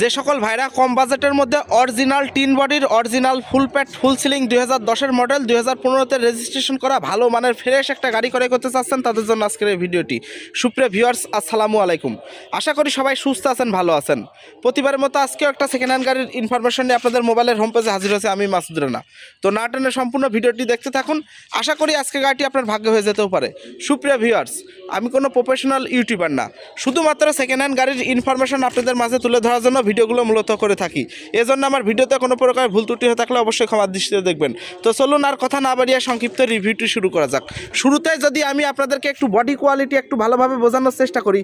যে সকল ভাইরা কম বাজেটের মধ্যে অরিজিনাল টিন বডির অরিজিনাল ফুল প্যাট, ফুল সিলিং দুই হাজার দশের মডেল, দুই হাজার পনেরোতে রেজিস্ট্রেশন করা ভালো মানের ফ্রেশ একটা গাড়ি করে করতে চাচ্ছেন তাদের জন্য আজকের এই ভিডিওটি। সুপ্রিয় ভিউয়ার্স আসসালামু আলাইকুম। আশা করি সবাই সুস্থ আছেন, ভালো আছেন। প্রতিবারের মতো আজকেও একটা সেকেন্ড হ্যান্ড গাড়ির ইনফরমেশন নিয়ে আপনাদের মোবাইলের হোম পেজে হাজির হয়েছে আমি মাসুদ রানা। তো না টেনে সম্পূর্ণ ভিডিওটি দেখতে থাকুন। আশা করি আজকে গাড়িটি আপনার ভাগ্য হয়ে যেতেও পারে। সুপ্রিয় ভিউয়ার্স আমি কোনো প্রফেশনাল ইউটিউবার না। শুধুমাত্র সেকেন্ড হ্যান্ড গাড়ির ইনফরমেশন আপনাদের মাঝে তুলে ধরার জন্য ভিডিওগুলো মূলত করে থাকি। এজন্য আমার ভিডিওতে কোনো প্রকার ভুল ত্রুটি হয়ে থাকলে অবশ্যই ক্ষমার দৃষ্টিতে দেখবেন। তো চলুন আর কথা না বাড়িয়ে সংক্ষিপ্ত রিভিউটি শুরু করা যাক। শুরুতে যদি আমি আপনাদেরকে একটু বডি কোয়ালিটি একটু ভালোভাবে বোঝানোর চেষ্টা করি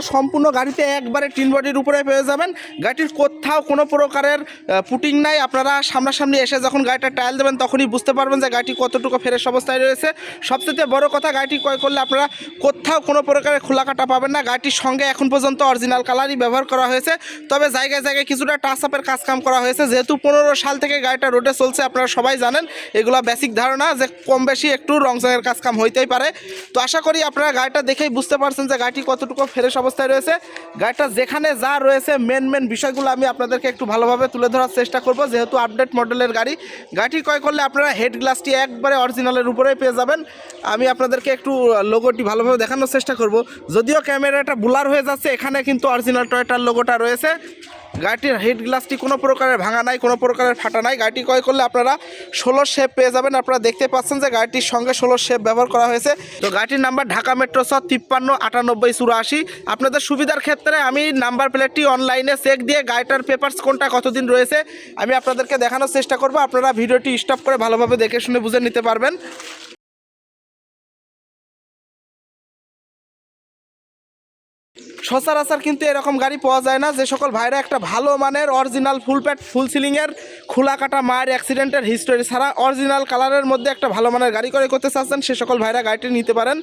আপনারা সম্পূর্ণ গাড়িতে একবারে টিন বডির উপরে পেয়ে যাবেন। গাড়িটির কোথাও কোনো প্রকারের পুটিং নাই। আপনারা সামনাসামনি এসে যখন গাড়িটা টায়াল দেবেন, তখনই বুঝতে পারবেন যে গাড়িটি কতটুকু ফ্রেশ অবস্থায় রয়েছে। সবচেয়ে বড় কথা, গাড়িটি ক্রয় করলে আপনারা কোথাও কোনো প্রকারের খোলা কাটা পাবেন না। গাড়িটির সঙ্গে এখন পর্যন্ত অরিজিনাল কালারই ব্যবহার করা হয়েছে। তবে জায়গায় জায়গায় কিছুটা টাচ আপের কাজ কাম করা হয়েছে। যেহেতু পনেরো সাল থেকে গাড়িটা রোডে চলছে, আপনারা সবাই জানেন, এগুলো বেসিক ধারণা যে কম বেশি একটু রং চঙের কাজ কাম হইতেই পারে। তো আশা করি আপনারা গাড়িটা দেখেই বুঝতে পারছেন যে গাড়িটি কতটুকু ফ্রেশ অবস্থায় রয়েছে। গাড়িটা যেখানে যা রয়েছে মেন মেন বিষয়গুলো আমি আপনাদেরকে একটু ভালোভাবে তুলে ধরার চেষ্টা করব। যেহেতু আপডেট মডেলের গাড়ি, গাড়িটি ক্রয় করলে আপনারা হেড গ্লাসটি একবারে অরিজিনালের উপরেই পেয়ে যাবেন। আমি আপনাদেরকে একটু লোগোটি ভালোভাবে দেখানোর চেষ্টা করব। যদিও ক্যামেরাটা বুলার হয়ে যাচ্ছে, এখানে কিন্তু অরিজিনাল টয়টার লোগোটা রয়েছে। গাড়িটির হেড গ্লাসটি কোনো প্রকারের ভাঙা নাই, কোনো প্রকারের ফাটা নাই। গাড়িটি ক্রয় করলে আপনারা ষোলো শেপ পেয়ে যাবেন। আপনারা দেখতে পাচ্ছেন যে গাড়িটির সঙ্গে ষোলো শেপ ব্যবহার করা হয়েছে। তো গাড়িটির নাম্বার ঢাকা মেট্রো ছ তিপ্পান্ন, আটানব্বই, চুরাশি। আপনাদের সুবিধার ক্ষেত্রে আমি নাম্বার প্লেটটি অনলাইনে চেক দিয়ে গাড়িটার পেপারস কোনটা কতদিন রয়েছে, আমি আপনাদেরকে দেখানোর চেষ্টা করব। আপনারা ভিডিওটি স্টপ করে ভালোভাবে দেখে শুনে বুঝে নিতে পারবেন। সচরাচর কিন্তু এরকম গাড়ি পাওয়া যায় না। যে সকল ভাইরা একটা ভালো মানের অরিজিনাল ফুল প্যাট ফুল সিলিংয়ের খোলা কাটা মায়ের অ্যাক্সিডেন্টের হিস্টোরি ছাড়া অরিজিনাল কালারের মধ্যে একটা ভালো মানের গাড়ি করে করতে চাচ্ছেন, সে সকল ভাইরা গাড়িটি নিতে পারেন।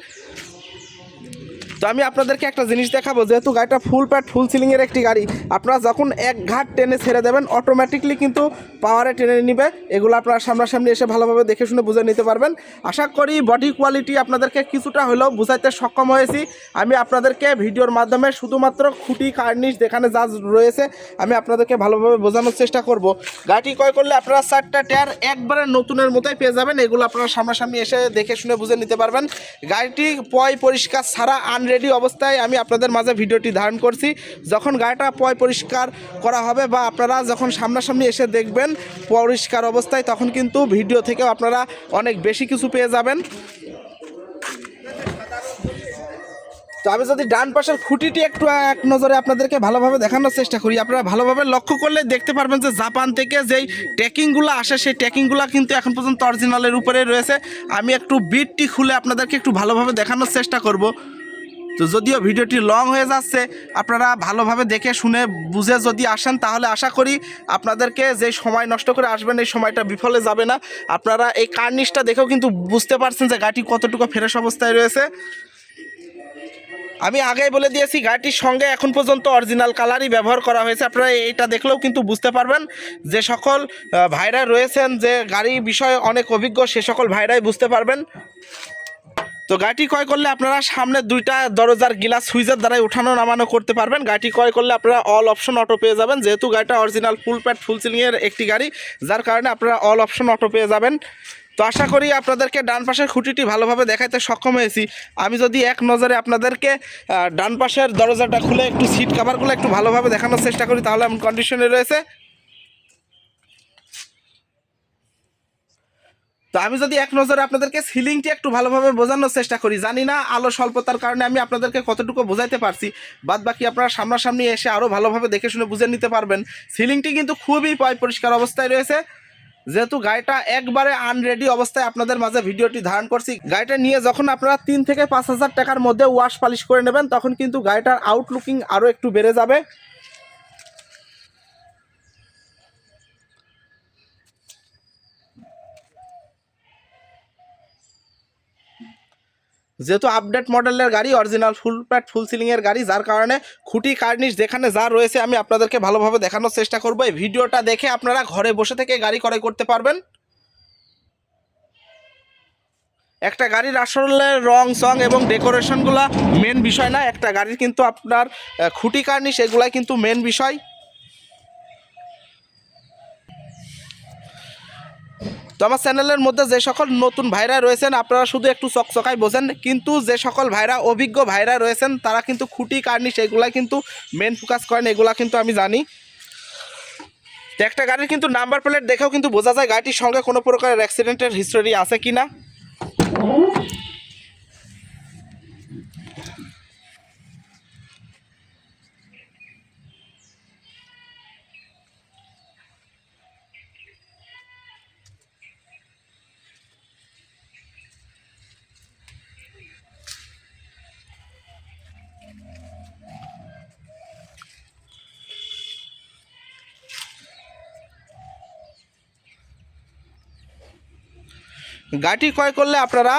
তো আমি আপনাদেরকে একটা জিনিস দেখাবো, যেহেতু গাড়িটা ফুল প্যাট ফুল সিলিংয়ের একটি গাড়ি, আপনারা যখন এক ঘাট টেনে ছেড়ে দেবেন অটোমেটিকলি কিন্তু পাওয়ারে টেনে নিবে। এগুলো আপনারা সামনাসামনি এসে ভালোভাবে দেখে শুনে বুঝে নিতে পারবেন। আশা করি বডি কোয়ালিটি আপনাদেরকে কিছুটা হলেও বুঝাইতে সক্ষম হয়েছি। আমি আপনাদেরকে ভিডিওর মাধ্যমে শুধুমাত্র খুঁটি কার্নিশ যেখানে যা রয়েছে, আমি আপনাদেরকে ভালোভাবে বোঝানোর চেষ্টা করব। গাড়িটি ক্রয় করলে আপনারা চারটা টায়ার একবারে নতুনের মতোই পেয়ে যাবেন। এগুলো আপনারা সামনাসামনি এসে দেখে শুনে বুঝে নিতে পারবেন। গাড়িটি পয় পরিষ্কার ছাড়া আনরেডি অবস্থায় আমি আপনাদের মাঝে ভিডিওটি ধারণ করছি। যখন গাড়িটা পয় পরিষ্কার করা হবে বা আপনারা যখন সামনাসামনি এসে দেখবেন পরিষ্কার অবস্থায়, তখন কিন্তু ভিডিও থেকেও আপনারা অনেক বেশি কিছু পেয়ে যাবেন। তো আমি যদি ডান পাশের খুঁটিটি একটু এক নজরে আপনাদেরকে ভালোভাবে দেখানোর চেষ্টা করি। আপনারা ভালোভাবে লক্ষ্য করলে দেখতে পারবেন যে জাপান থেকে যেই ট্যাকিংগুলো আসে, সেই ট্যাকিংগুলো কিন্তু এখন পর্যন্ত অরিজিনালের উপরে রয়েছে। আমি একটু বিটটি খুলে আপনাদেরকে একটু ভালোভাবে দেখানোর চেষ্টা করব। তো যদিও ভিডিওটি লং হয়ে যাচ্ছে, আপনারা ভালোভাবে দেখে শুনে বুঝে যদি আসেন, তাহলে আশা করি আপনাদেরকে যে সময় নষ্ট করে আসবেন, এই সময়টা বিফলে যাবে না। আপনারা এই কার্নিশটা দেখেও কিন্তু বুঝতে পারছেন যে গাড়িটি কতটুকু ফ্রেশ অবস্থায় রয়েছে। আমি আগেই বলে দিয়েছি, গাড়িটির সঙ্গে এখন পর্যন্ত অরিজিনাল কালারই ব্যবহার করা হয়েছে। আপনারা এইটা দেখলেও কিন্তু বুঝতে পারবেন যে সকল ভাইরা রয়েছেন, যে গাড়ি বিষয়ে অনেক অভিজ্ঞ, সে সকল ভাইরাই বুঝতে পারবেন। তো গাড়িটি ক্রয় করলে আপনারা সামনে দুইটা দরজার গিলাস সুইচের দ্বারাই উঠানো নামানো করতে পারবেন। গাড়িটি ক্রয় করলে আপনারা অল অপশন অটো পেয়ে যাবেন। যেহেতু গাড়িটা অরিজিনাল ফুল প্যাট ফুল সিলিংয়ের একটি গাড়ি, যার কারণে আপনারা অল অপশন অটো পেয়ে যাবেন। তো আশা করি আপনাদেরকে ডান পাশের খুঁটিটি ভালোভাবে দেখাইতে সক্ষম হয়েছি। আমি যদি এক নজরে আপনাদেরকে ডান পাশের দরজাটা খুলে একটু সিট কাভারগুলো একটু ভালোভাবে দেখানোর চেষ্টা করি, তাহলে এমন কন্ডিশনে রয়েছে। তো আমি যদি এক নজরে আপনাদেরকে সিলিংটি একটু ভালোভাবে বোঝানোর চেষ্টা করি, জানি না আলো স্বল্পতার কারণে আমি আপনাদেরকে কতটুকু বোঝাইতে পারছি, বাদ বাকি আপনারা সামনাসামনি এসে আরও ভালোভাবে দেখে শুনে বুঝে নিতে পারবেন। সিলিংটি কিন্তু খুবই পয় পরিষ্কার অবস্থায় রয়েছে। যেহেতু গাড়িটা একবারে আনরেডি অবস্থায় আপনাদের মাঝে ভিডিওটি ধারণ করছি, গাড়িটা নিয়ে যখন আপনারা তিন থেকে পাঁচ হাজার টাকার মধ্যে ওয়াশ পালিশ করে নেবেন, তখন কিন্তু গাড়িটার আউটলুকিং আরও একটু বেড়ে যাবে। যেহেতু আপডেট মডেলের গাড়ি অরিজিনাল ফুল প্যাট ফুল সিলিংয়ের গাড়ি, যার কারণে খুঁটি কার্নিশ যেখানে যা রয়েছে আমি আপনাদেরকে ভালোভাবে দেখানোর চেষ্টা করব। এই ভিডিওটা দেখে আপনারা ঘরে বসে থেকে গাড়ি ক্রয় করতে পারবেন। একটা গাড়ির আসলে রং সং এবং ডেকোরেশনগুলো মেন বিষয় না, একটা গাড়ির কিন্তু আপনার খুঁটি কার্নিশ এগুলাই কিন্তু মেন বিষয়। তো আমার চ্যানেলের মধ্যে যে সকল নতুন ভাইরা রয়েছেন, আপনারা শুধু একটু চকচকাই বোঝেন, কিন্তু যে সকল ভাইরা, অভিজ্ঞ ভাইরা রয়েছেন, তারা কিন্তু খুঁটি কার্নিশ এগুলাই কিন্তু মেন ফোকাস করেন, এগুলা কিন্তু আমি জানি। তো একটা গাড়ির কিন্তু নাম্বার প্লেট দেখেও কিন্তু বোঝা যায় গাড়িটির সঙ্গে কোনো প্রকারের অ্যাক্সিডেন্টের হিস্টোরি আছে কি না গাড়িটি ক্রয় করলে আপনারা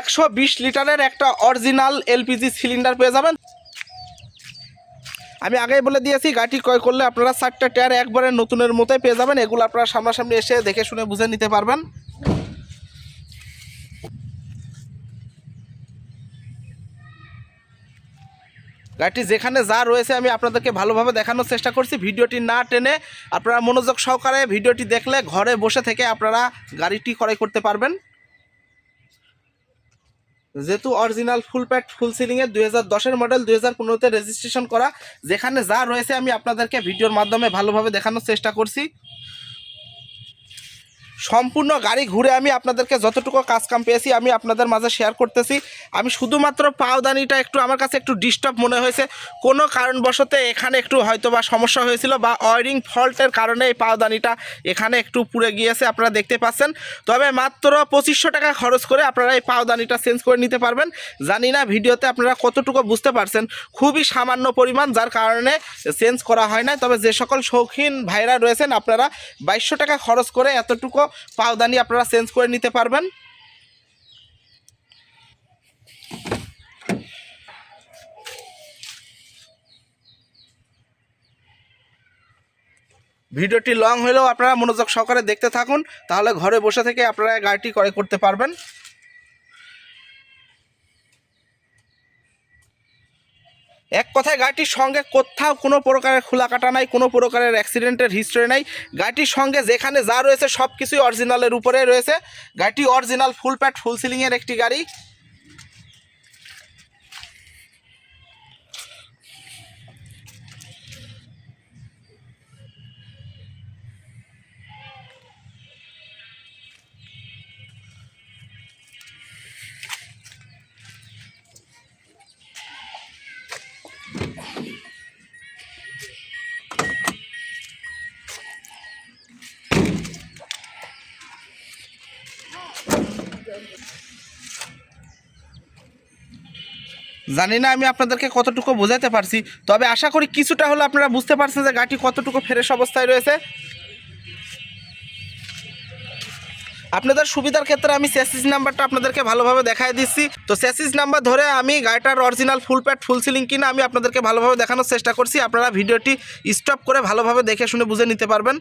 একশো বিশ লিটারের একটা অরিজিনাল এলপিজি সিলিন্ডার পেয়ে যাবেন। আমি আগেই বলে দিয়েছি, গাড়িটি ক্রয় করলে আপনারা চারটা টায়ার একবারে নতুনের মতোই পেয়ে যাবেন। এগুলো আপনারা সামনাসামনি এসে দেখে শুনে বুঝে নিতে পারবেন। গাড়িটি যেখানে যা রয়েছে আমি আপনাদেরকে ভালোভাবে দেখানোর চেষ্টা করছি। ভিডিওটি না টেনে আপনারা মনোযোগ সহকারে ভিডিওটি দেখলে ঘরে বসে থেকে আপনারা গাড়িটি ক্রয় করতে পারবেন। যেহেতু অরিজিনাল ফুল প্যাট ফুল সিলিংয়ে দুই হাজার দশের মডেল দুই হাজার পনেরোতে রেজিস্ট্রেশন করা। যেখানে যা রয়েছে আমি আপনাদেরকে ভিডিওর মাধ্যমে ভালোভাবে দেখানোর চেষ্টা করছি। সম্পূর্ণ গাড়ি ঘুরে আমি আপনাদেরকে যতটুকু কাজ কাম পেয়েছি আমি আপনাদের মাঝে শেয়ার করতেছি। আমি শুধুমাত্র পাওদানিটা একটু আমার কাছে একটু ডিস্টার্ব মনে হয়েছে। কোনো কারণবশত এখানে একটু হয়তো বা সমস্যা হয়েছিল বা ওয়ারিং ফল্টের কারণে এই পাওদানিটা এখানে একটু পুড়ে গিয়েছে, আপনারা দেখতে পাচ্ছেন। তবে মাত্র পঁচিশশো টাকা খরচ করে আপনারা এই পাওদানিটা চেঞ্জ করে নিতে পারবেন। জানি না ভিডিওতে আপনারা কতটুকু বুঝতে পারছেন। খুবই সামান্য পরিমাণ, যার কারণে চেঞ্জ করা হয় না তবে যে সকল শৌখিন ভাইরা রয়েছেন, আপনারা বাইশশো টাকা খরচ করে এতটুকু পাওদানি আপনারা চেঞ্জ করে নিতে পারবেন। ভিডিওটি লং হলেও আপনারা মনোযোগ সহকারে দেখতে থাকুন, তাহলে ঘরে বসে থেকে আপনারা গাড়িটি ক্রয় করতে পারবেন। এক কথায় গাড়িটির সঙ্গে কোথাও কোনো প্রকারের খোলা কাটা নাই, কোনো প্রকারের অ্যাক্সিডেন্টের হিস্ট্রি নাই। গাড়িটির সঙ্গে যেখানে যা রয়েছে সব কিছুই অরিজিনালের উপরে রয়েছে। গাড়িটি অরিজিনাল ফুল প্যাট ফুল সিলিংয়ের একটি গাড়ি। জানি না আমি আপনাদেরকে কতটুকু বোঝাতে পারছি, তবে আশা করি কিছুটা হলো আপনারা বুঝতে পারছেন যে গাড়িটি কতটুকু ফ্রেশ অবস্থায় রয়েছে। আপনাদের সুবিধার ক্ষেত্রে আমি স্যাসিস নাম্বারটা আপনাদেরকে ভালোভাবে দেখাই দিচ্ছি। তো স্যাসিস নাম্বার ধরে আমি গাড়িটার অরিজিনাল ফুল প্যাট ফুল সিলিং কিনা আমি আপনাদেরকে ভালোভাবে দেখানোর চেষ্টা করছি। আপনারা ভিডিওটি স্টপ করে ভালোভাবে দেখে শুনে বুঝে নিতে পারবেন।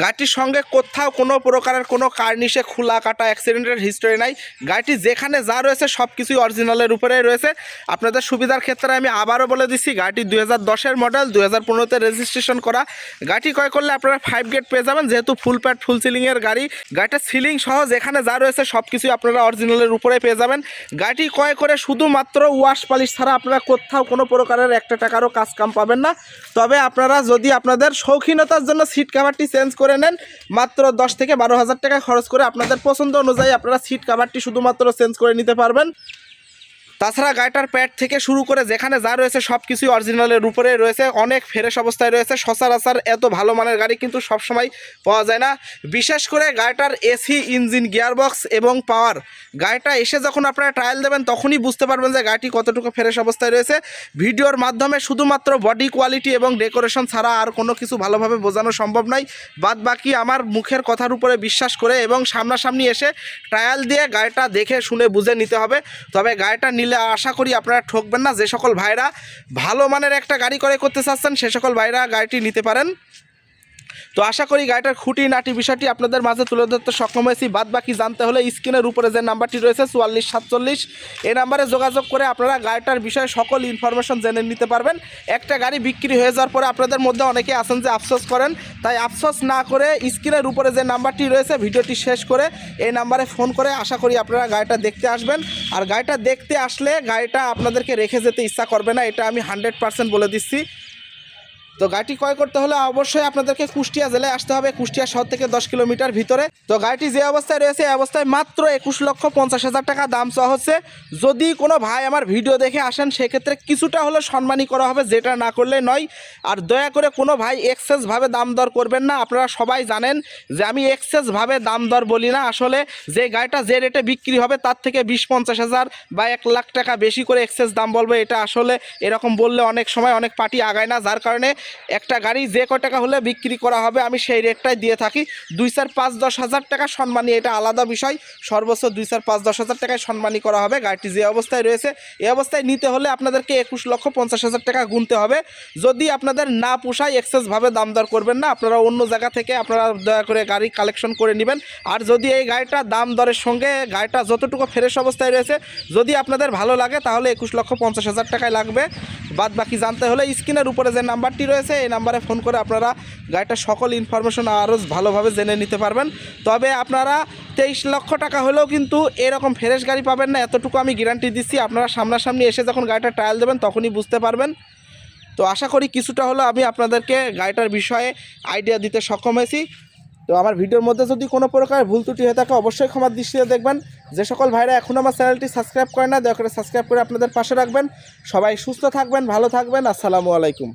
গাড়িটির সঙ্গে কোথাও কোনো প্রকারের কোনো কার্নিশে খোলা কাটা অ্যাক্সিডেন্টের হিস্টোরি নাই। গাড়িটি যেখানে যা রয়েছে সব কিছুই অরিজিনালের উপরেই রয়েছে। আপনাদের সুবিধার ক্ষেত্রে আমি আবারও বলে দিচ্ছি, গাড়িটি দুই হাজার মডেল দুই হাজার পনেরোতে রেজিস্ট্রেশন করা। গাড়িটি ক্রয় করলে আপনারা ফাইভ গেট পেয়ে যাবেন, যেহেতু ফুল প্যাট ফুল সিলিংয়ের গাড়ি। গাড়িটার সিলিং সহ যেখানে যা রয়েছে সব কিছুই আপনারা অরিজিনালের উপরে পেয়ে যাবেন। গাড়িটি ক্রয় করে শুধুমাত্র ওয়াশ পালিশ ছাড়া আপনারা কোথাও কোনো প্রকারের একটা টাকারও কাজ কাম পাবেন না। তবে আপনারা যদি আপনাদের শৌখিনতার জন্য সিট কাভারটি চেঞ্জ করে নেন, মাত্র দশ থেকে বারো হাজার টাকা খরচ করে আপনাদের পছন্দ অনুযায়ী আপনারা সিট কাভারটি শুধুমাত্র চেঞ্জ করে নিতে পারবেন। তাছাড়া গাড়িটার প্যাড থেকে শুরু করে যেখানে যা রয়েছে সব কিছুই অরিজিনালের উপরে রয়েছে। অনেক ফ্রেশ অবস্থায় রয়েছে। সচরাচর এত ভালো মানের গাড়ি কিন্তু সবসময় পাওয়া যায় না। বিশেষ করে গাড়িটার এসি, ইঞ্জিন, গিয়ারবক্স এবং পাওয়ার। গাড়িটা এসে যখন আপনারা ট্রায়াল দেবেন, তখনই বুঝতে পারবেন যে গাড়িটি কতটুকু ফ্রেশ অবস্থায় রয়েছে। ভিডিওর মাধ্যমে শুধুমাত্র বডি কোয়ালিটি এবং ডেকোরেশন ছাড়া আর কোনো কিছু ভালোভাবে বোঝানো সম্ভব নয়। বাদ বাকি আমার মুখের কথার উপরে বিশ্বাস করে এবং সামনাসামনি এসে ট্রায়াল দিয়ে গাড়িটা দেখে, শুনে, বুঝে নিতে হবে। তবে গাড়িটা নিলে আশা করি আপনারা ঠকবেন না। যে সকল ভাইরা ভালো মানের একটা গাড়ি করে করতে চাচ্ছেন, সে সকল ভাইরা গাড়িটি নিতে পারেন। তো আশা করি গাড়িটার খুঁটি, নাটি বিষয়টি আপনাদের মাঝে তুলে ধরতে সক্ষম হয়েছি। বাদ বাকি জানতে হলে স্ক্রিনের উপরে যে নাম্বারটি রয়েছে, চুয়াল্লিশ সাতচল্লিশ এই নাম্বারে যোগাযোগ করে আপনারা গাড়িটার বিষয়ে সকল ইনফরমেশন জেনে নিতে পারবেন। একটা গাড়ি বিক্রি হয়ে যাওয়ার পরে আপনাদের মধ্যে অনেকে আছেন যে আফসোস করেন। তাই আফসোস না করে স্ক্রিনের উপরে যে নাম্বারটি রয়েছে, ভিডিওটি শেষ করে এই নাম্বারে ফোন করে আশা করি আপনারা গাড়িটা দেখতে আসবেন। আর গাড়িটা দেখতে আসলে গাড়িটা আপনাদেরকে রেখে যেতে ইচ্ছা করবে না, এটা আমি হান্ড্রেড পার্সেন্ট বলে দিচ্ছি। তো গাড়িটি ক্রয় করতে হলে অবশ্যই আপনাদেরকে কুষ্টিয়া জেলায় আসতে হবে। কুষ্টিয়া শহর থেকে দশ কিলোমিটার ভিতরে। তো গাড়িটি যে অবস্থায় রয়েছে, এই অবস্থায় মাত্র একুশ লক্ষ পঞ্চাশ হাজার টাকা দাম চাওয়া হচ্ছে। যদি কোনো ভাই আমার ভিডিও দেখে আসেন, সেক্ষেত্রে কিছুটা হলে সম্মানী করা হবে, যেটা না করলে নয়। আর দয়া করে কোনো ভাই এক্সেসভাবে দাম দর করবেন না। আপনারা সবাই জানেন যে আমি এক্সেসভাবে দাম দর বলি না। আসলে যে গাড়িটা যে রেটে বিক্রি হবে, তার থেকে বিশ পঞ্চাশ হাজার বা এক লাখ টাকা বেশি করে এক্সেস দাম বলব। এটা আসলে এরকম বললে অনেক সময় অনেক পার্টি আগায় না। যার কারণে একটা গাড়ি যে কয় টাকা হলে বিক্রি করা হবে, আমি সেই রেটটাই দিয়ে থাকি। দুই চার পাঁচ দশ হাজার টাকা সম্মানী, এটা আলাদা বিষয়। সর্বোচ্চ দুই চার পাঁচ দশ হাজার টাকায় সম্মানী করা হবে। গাড়িটি যে অবস্থায় রয়েছে, এই অবস্থায় নিতে হলে আপনাদেরকে একুশ লক্ষ পঞ্চাশ হাজার টাকা গুনতে হবে। যদি আপনাদের না পোষায় এক্সেসভাবে দাম দর করবেন না, আপনারা অন্য জায়গা থেকে আপনারা দয়া করে গাড়ি কালেকশন করে নেবেন। আর যদি এই গাড়িটা দাম দরের সঙ্গে, গাড়িটা যতটুকু ফ্রেশ অবস্থায় রয়েছে, যদি আপনাদের ভালো লাগে, তাহলে একুশ লক্ষ পঞ্চাশ হাজার টাকায় লাগবে। বাদ বাকি জানতে হলে স্ক্রিনের উপরে যে নাম্বারটি রয়েছে, এই নাম্বারে ফোন করে আপনারা গাড়িটার সকল ইনফরমেশন আরও ভালোভাবে জেনে নিতে পারবেন। তবে আপনারা তেইশ লক্ষ টাকা হলেও কিন্তু এরকম ফ্রেশ গাড়ি পাবেন না, এতটুকু আমি গ্যারান্টি দিচ্ছি। আপনারা সামনাসামনি এসে যখন গাড়িটা ট্রায়াল দেবেন, তখনই বুঝতে পারবেন। তো আশা করি কিছুটা হলেও আমি আপনাদেরকে গাড়িটার বিষয়ে আইডিয়া দিতে সক্ষম হয়েছি। তো আমার ভিডিওর মধ্যে যদি কোনো প্রকার ভুল ত্রুটি হয়ে থাকে, অবশ্যই ক্ষমার দৃষ্টিতে দেখবেন। যে সকল ভাইরা এখন আমার চ্যানেলটি সাবস্ক্রাইব করে না, দয়া করে সাবস্ক্রাইব করে আপনাদের পাশে রাখবেন। সবাই সুস্থ থাকবেন, ভালো থাকবেন। আসসালামু আলাইকুম।